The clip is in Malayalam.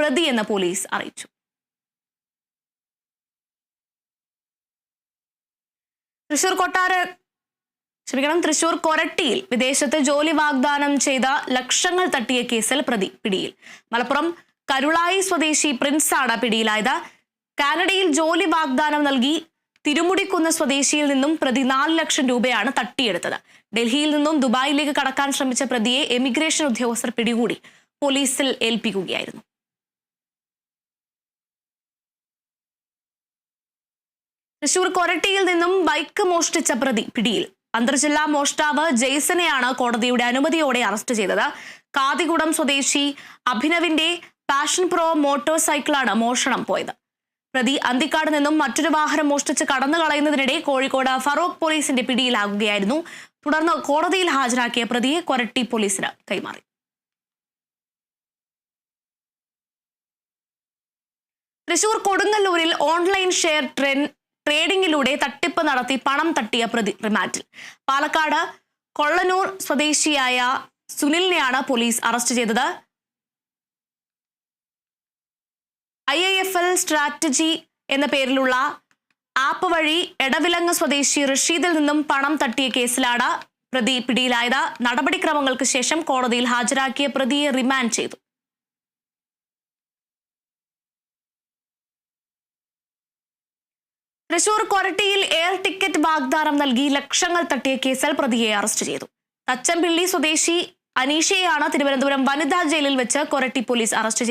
പ്രതി എന്ന് പോലീസ് അറിയിച്ചു. തൃശൂർ കൊട്ടാര ക്ഷമിക്കണം തൃശൂർ കൊരട്ടിയിൽ വിദേശത്ത് ജോലി വാഗ്ദാനം ചെയ്ത ലക്ഷങ്ങൾ തട്ടിയ കേസിൽ പ്രതി പിടിയിൽ. മലപ്പുറം കരുളായി സ്വദേശി പ്രിൻസാണ് പിടിയിലായത്. കാനഡയിൽ ജോലി വാഗ്ദാനം നൽകി തിരുമുടിക്കുന്ന് സ്വദേശിയിൽ നിന്നും പ്രതി നാല് ലക്ഷം രൂപയാണ് തട്ടിയെടുത്തത്. ഡൽഹിയിൽ നിന്നും ദുബായിലേക്ക് കടക്കാൻ ശ്രമിച്ച പ്രതിയെ എമിഗ്രേഷൻ ഉദ്യോഗസ്ഥർ പിടികൂടി. പോലീസിൽ ഏൽപ്പിക്കുകയായിരുന്നു. തൃശൂർ കൊരട്ടിയിൽ നിന്നും ബൈക്ക് മോഷ്ടിച്ച പ്രതി പിടിയിൽ. അന്തർജില്ലാ മോഷ്ടാവ് ജെയ്സനെയാണ് കോടതിയുടെ അനുമതിയോടെ അറസ്റ്റ് ചെയ്തത്. കാതികുടം സ്വദേശി അഭിനവിന്റെ പാഷൻ പ്രോ മോട്ടോർ സൈക്കിളാണ് മോഷണം പോയത്. പ്രതി അന്തിക്കാട് നിന്നും മറ്റൊരു വാഹനം മോഷ്ടിച്ച് കടന്നു കളയുന്നതിനിടെ കോഴിക്കോട് ഫറോക്ക് പോലീസിന്റെ പിടിയിലാകുകയായിരുന്നു. തുടർന്ന് കോടതിയിൽ ഹാജരാക്കിയ പ്രതിയെ കൊരട്ടി പോലീസിന് കൈമാറി. തൃശൂർ കൊടുങ്ങല്ലൂരിൽ ഓൺലൈൻ ഷെയർ ട്രെൻ ട്രേഡിംഗിലൂടെ തട്ടിപ്പ് നടത്തി പണം തട്ടിയ പ്രതി റിമാൻഡിൽ. പാലക്കാട് കൊള്ളനൂർ സ്വദേശിയായ സുനിലിനെയാണ് പോലീസ് അറസ്റ്റ് ചെയ്തത്. I I F L strategy എന്ന പേരിലുള്ള ആപ്പ് വഴി എടവിലങ്ങ് സ്വദേശി റഷീദിൽ നിന്നും പണം തട്ടിയ കേസിലാണ് പ്രതി പിടിയിലായത്. നടപടിക്രമങ്ങൾക്ക് ശേഷം കോടതിയിൽ ഹാജരാക്കിയ പ്രതിയെ റിമാൻഡ് ചെയ്തു. തൃശൂർ കൊരട്ടിയിൽ എയർ ടിക്കറ്റ് വാഗ്ദാനം നൽകി ലക്ഷങ്ങൾ തട്ടിയ കേസിൽ പ്രതിയെ അറസ്റ്റ് ചെയ്തു. തച്ചമ്പിള്ളി സ്വദേശി അനീഷയെയാണ് തിരുവനന്തപുരം വനിതാ ജയിലിൽ വെച്ച് കൊരട്ടി പോലീസ് അറസ്റ്റ് ചെയ്തത്.